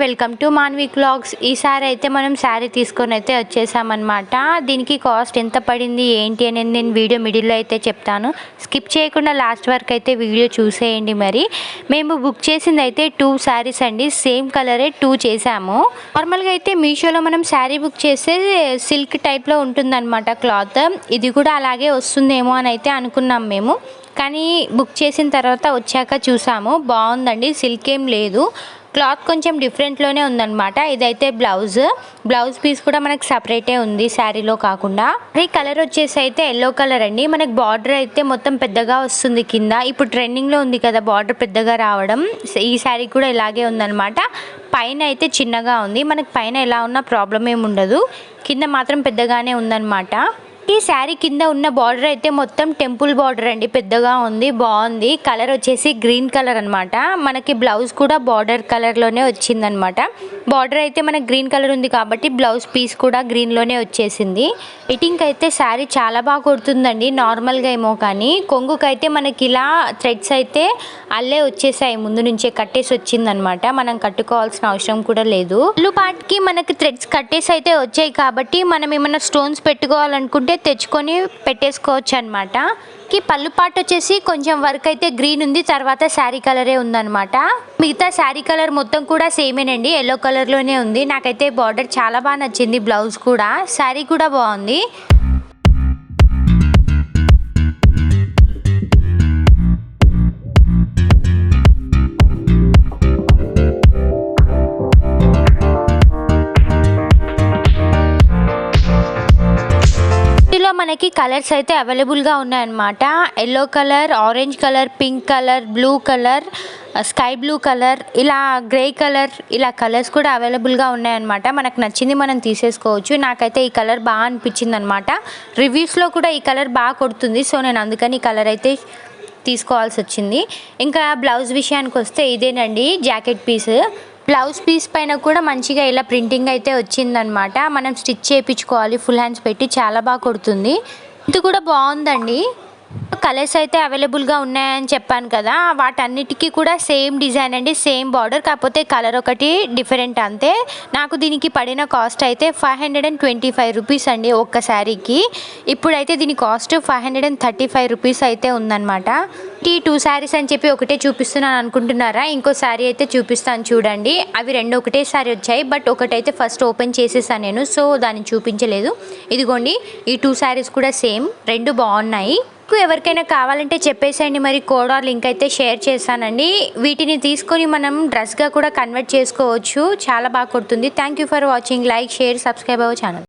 Welcome to Manvi క్లాగ్స్ ఈసారి అయితే మనం శారీ తీసుకొని అయితే వచ్చేసామన్నమాట. దీనికి కాస్ట్ ఎంత పడింది ఏంటి అనేది నేను వీడియో మిడిల్లో అయితే చెప్తాను. స్కిప్ చేయకుండా లాస్ట్ వరకు అయితే వీడియో చూసేయండి మరి. మేము బుక్ చేసింది అయితే టూ శారీస్ అండి. సేమ్ కలరే టూ చేసాము. నార్మల్గా అయితే మీషోలో మనం శారీ బుక్ చేస్తే సిల్క్ టైప్లో ఉంటుందన్నమాట క్లాత్. ఇది కూడా అలాగే వస్తుందేమో అని అయితే అనుకున్నాం మేము. కానీ బుక్ చేసిన తర్వాత వచ్చాక చూసాము. బాగుందండి. సిల్క్ ఏం లేదు. క్లాత్ కొంచెం డిఫరెంట్లోనే ఉందన్నమాట. ఇదైతే బ్లౌజ్. బ్లౌజ్ పీస్ కూడా మనకి సపరేటే ఉంది శారీలో కాకుండా. ఈ కలర్ వచ్చేసి అయితే ఎల్లో కలర్ అండి. మనకి బార్డర్ అయితే మొత్తం పెద్దగా వస్తుంది కింద. ఇప్పుడు ట్రెండింగ్లో ఉంది కదా బార్డర్ పెద్దగా రావడం. ఈ శారీ కూడా ఇలాగే ఉందన్నమాట. పైన అయితే చిన్నగా ఉంది. మనకు పైన ఎలా ఉన్నా ప్రాబ్లం ఏమి ఉండదు. కింద మాత్రం పెద్దగానే ఉందన్నమాట. ఈ శారీ కింద ఉన్న బార్డర్ అయితే మొత్తం టెంపుల్ బార్డర్ అండి. పెద్దగా ఉంది బాగుంది. కలర్ వచ్చేసి గ్రీన్ కలర్ అనమాట మనకి బ్లౌజ్ కూడా బార్డర్ కలర్లోనే వచ్చిందనమాట బార్డర్ అయితే మనకి గ్రీన్ కలర్ ఉంది కాబట్టి బ్లౌజ్ పీస్ కూడా గ్రీన్లోనే వచ్చేసింది. ఫిట్టింగ్ అయితే శారీ చాలా బాగా కొడుతుందండి నార్మల్గా ఏమో కానీ. కొంగుకైతే మనకి ఇలా థ్రెడ్స్ అయితే అల్లే వచ్చేసాయి ముందు నుంచే కట్టేసి వచ్చిందనమాట మనం కట్టుకోవాల్సిన అవసరం కూడా లేదు. పళ్ళు పాటికి మనకి థ్రెడ్స్ కట్టేసి అయితే వచ్చాయి కాబట్టి మనం ఏమైనా స్టోన్స్ పెట్టుకోవాలనుకుంటే తెచ్చుకొని పెట్టేసుకోవచ్చు అనమాట కి పళ్ళు పాటు వచ్చేసి కొంచెం వర్క్ అయితే గ్రీన్ ఉంది తర్వాత శారీ కలరే ఉందన్నమాట. మిగతా శారీ కలర్ మొత్తం కూడా సేమేనండి ఎల్లో కలర్లోనే ఉంది. నాకైతే బార్డర్ చాలా బాగా నచ్చింది బ్లౌజ్ కూడా. శారీ కూడా బాగుంది. మనకి కలర్స్ అయితే అవైలబుల్గా ఉన్నాయన్నమాట. Yellow colour orange colour pink colour blue colour sky blue colour ఇలా గ్రే కలర్ ఇలా కలర్స్ కూడా అవైలబుల్గా ఉన్నాయన్నమాట. మనకు నచ్చింది మనం తీసేసుకోవచ్చు. నాకైతే ఈ కలర్ బాగా అనిపించింది అనమాట రివ్యూస్లో కూడా ఈ కలర్ బాగా కొడుతుంది. సో నేను అందుకని ఈ కలర్ అయితే తీసుకోవాల్సి వచ్చింది. ఇంకా బ్లౌజ్ విషయానికి వస్తే ఇదేనండి జాకెట్ పీస్. బ్లౌజ్ పీస్ పైన కూడా మంచిగా ఇలా ప్రింటింగ్ అయితే వచ్చిందనమాట మనం స్టిచ్ చేయించుకోవాలి ఫుల్ హ్యాండ్స్ పెట్టి చాలా బాగా కొడుతుంది. ఇది కూడా బాగుందండి. కలర్స్ అయితే అవైలబుల్గా ఉన్నాయని చెప్పాను కదా వాటన్నిటికీ కూడా సేమ్ డిజైన్ అండి సేమ్ బార్డర్ కాకపోతే కలర్ ఒకటి డిఫరెంట్ అంతే. నాకు దీనికి పడిన కాస్ట్ అయితే five hundred and twenty five rupees అండి ఒక్క శారీకి. ఇప్పుడైతే దీని cost five hundred and thirty five rupees అయితే ఉందన్నమాట. ఈ టూ శారీస్ అని చెప్పి ఒకటే చూపిస్తున్నాను అనుకుంటున్నారా? ఇంకో శారీ అయితే చూపిస్తాను చూడండి. అవి రెండు ఒకటే శారీ వచ్చాయి బట్ ఒకటైతే ఫస్ట్ ఓపెన్ చేసేసాను నేను సో దాన్ని చూపించలేదు. ఇదిగోండి ఈ టూ శారీస్ కూడా సేమ్ రెండు బాగున్నాయి. మీకు ఎవరికైనా కావాలంటే చెప్పేసేయండి. మరి కోడ్ ఆర్ లింక్ అయితే షేర్ చేశానండి. వీటిని తీసుకొని మనం డ్రెస్గా కూడా కన్వర్ట్ చేసుకోవచ్చు. చాలా బాగా కొడుతుంది. Thank you for watching. Like share subscribe our channel.